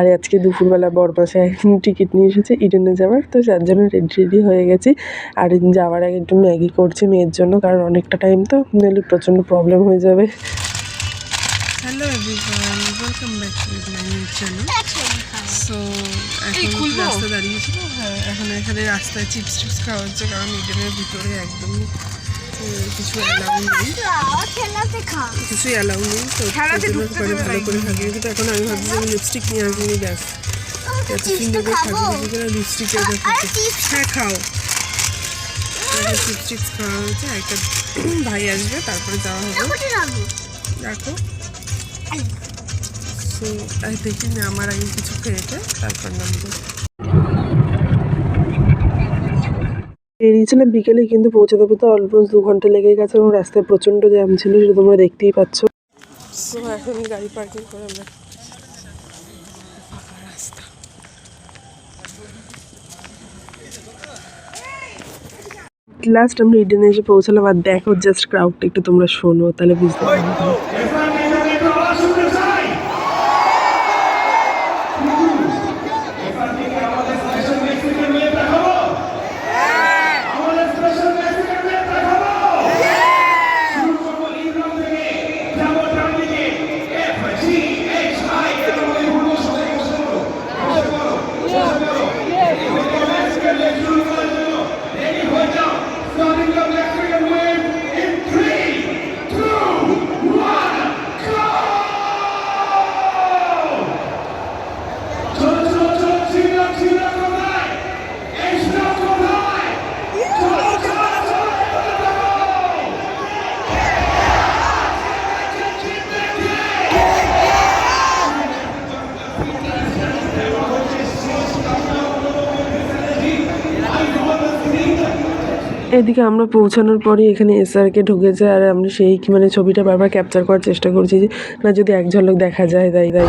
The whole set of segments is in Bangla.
আর আজকে দুপুরবেলা বরমাসে টিকিট নিয়ে এসেছে ইডেনে যাওয়ার। তো যার জন্য রেডি রেডি হয়ে গেছি। আর যাওয়ার আগে একটু ম্যাগি করছি মেয়ের জন্য কারণ অনেকটা টাইম তো নাহলে প্রচণ্ড প্রবলেম হয়ে যাবে। Hello everyone welcome back to my channel so এখন রাস্তা দাঁড়িয়েছিল হ্যাঁ এখন এখানে রাস্তায় চিপস টিপস খাওয়া হচ্ছে কারণ ইডেনের ভিতরে একদমই কিছু অ্যালাউ নেই। খা কিছুই অ্যালাউ নেই তো করে ভালো করে থাকি কিন্তু এখন আমি ভাবছি যে আমি লিপস্টিক নিয়ে আসব ব্যাস। এত সুন্দর করে সাজিয়ে লিপস্টিক আরে হ্যাঁ খাও। চিপস টিপস খাওয়া হয়েছে। একটা ভাই আসবে তারপরে যাওয়া হবে। রাখো। সো দেখি না আমার আগে কিছু খেয়েছে তারপর নামবো। বেরিয়েছিলাম বিকেলে কিন্তু পৌঁছাতে পৌঁছতে অলমোস্ট দু ঘণ্টা লেগে গেছে এবং রাস্তায় প্রচণ্ড জ্যাম ছিল সেটা তোমরা দেখতেই পাচ্ছ। এখন গাড়ি পার্কিং করে আমরা লাস্ট আমরা ইডেনে এসে পৌঁছালাম আর দেখো জাস্ট ক্রাউডটা একটু তোমরা শোনো তাহলে বুঝতে পারবে। যাব এদিকে আমরা পৌঁছানোর পরই এখানে এসআরকে ঢুকেছে আর আমরা সেই মানে ছবিটা বারবার ক্যাপচার করার চেষ্টা করছি যে, না যদি এক ঝলক দেখা যায়, তাই তাই।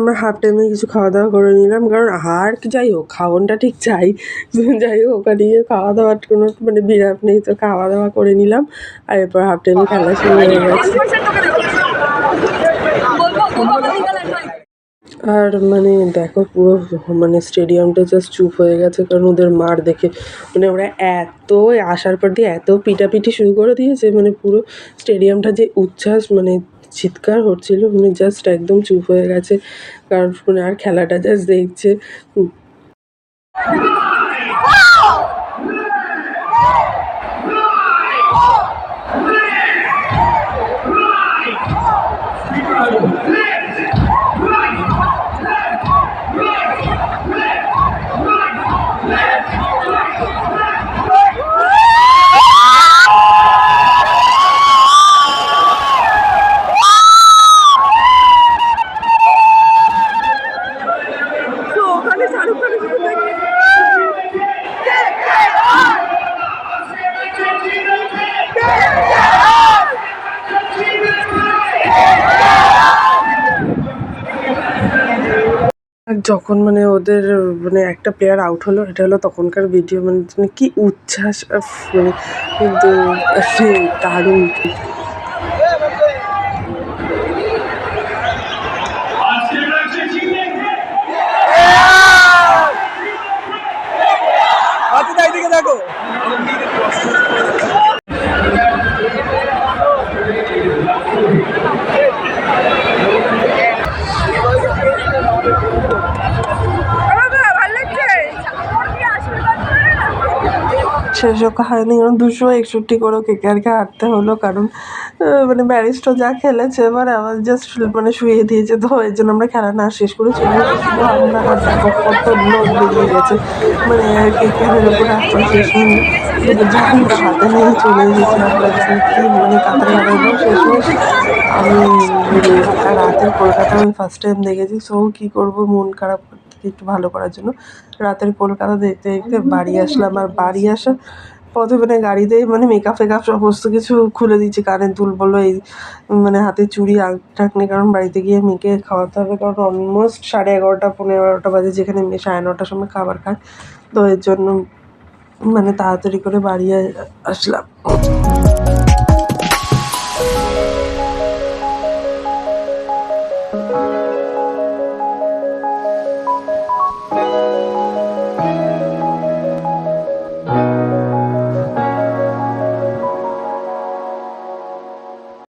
আমরা হাফ টাইমে কিছু খাওয়া দাওয়া করে নিলাম। কারণ আর যাই হোক খাওয়ানটা ঠিক চাই যাই হোক, ওখানে খাওয়া দাওয়ার কোনো মানে বিরাট নেই, তো খাওয়া দাওয়া করে নিলাম। আর এরপর হাফ টাইমে খেলা শুরু হয়ে গেছে। আর মানে দেখো, পুরো মানে স্টেডিয়ামটা জাস্ট চুপ হয়ে গেছে, কারণ ওদের মার দেখে। মানে ওরা এত আসার পর দিয়ে এত পিটাপিটি শুরু করে দিয়েছে মানে পুরো স্টেডিয়ামটা যে উচ্ছ্বাস মানে চিৎকার হচ্ছিল উনি জাস্ট একদম চুপ হয়ে গেছে কারণ আর খেলাটা জাস্ট দেখছে। যখন মানে ওদের মানে একটা প্লেয়ার আউট হলো, এটা হলো তখনকার ভিডিও মানে কী উচ্ছ্বাস মানে দারুণ। শেষও হয়নি, কারণ দুশো একষট্টি করেও কেকে আর কি হাঁটতে হলো, কারণ মানে ব্যারিস্টো যা খেলেছে, এবার আমার জাস্ট মানে শুয়ে দিয়েছে, তো এর জন্য আমরা খেলা না শেষ করে চলে কত লোক বেরিয়ে গেছে। মানে কেকের উপরে আসতে শেষ হয়নি। যখন হাতে নিয়ে চলে কি মানে কাতারে আমি রাতের কলকাতা আমি ফার্স্ট টাইম দেখেছি সো কী করব, মন খারাপ থেকে একটু ভালো করার জন্য। রাতের কলকাতা দেখতে দেখতে বাড়ি আসলাম আর বাড়ি আসা পথে মানে গাড়িতেই মানে মেকআপ ফেকআপ সমস্ত কিছু খুলে দিয়েছি কানের দুল বলো, এই মানে হাতে চুড়ি নেই, কারণ বাড়িতে গিয়ে মেয়েকে খাওয়াতে হবে, কারণ অলমোস্ট সাড়ে এগারোটা পনেরো এগারোটা বাজে যেখানে মেয়ে সাড়ে নটার সময় খাবার খায়। তো এর জন্য মানে তাড়াতাড়ি করে বাড়ি আসলাম।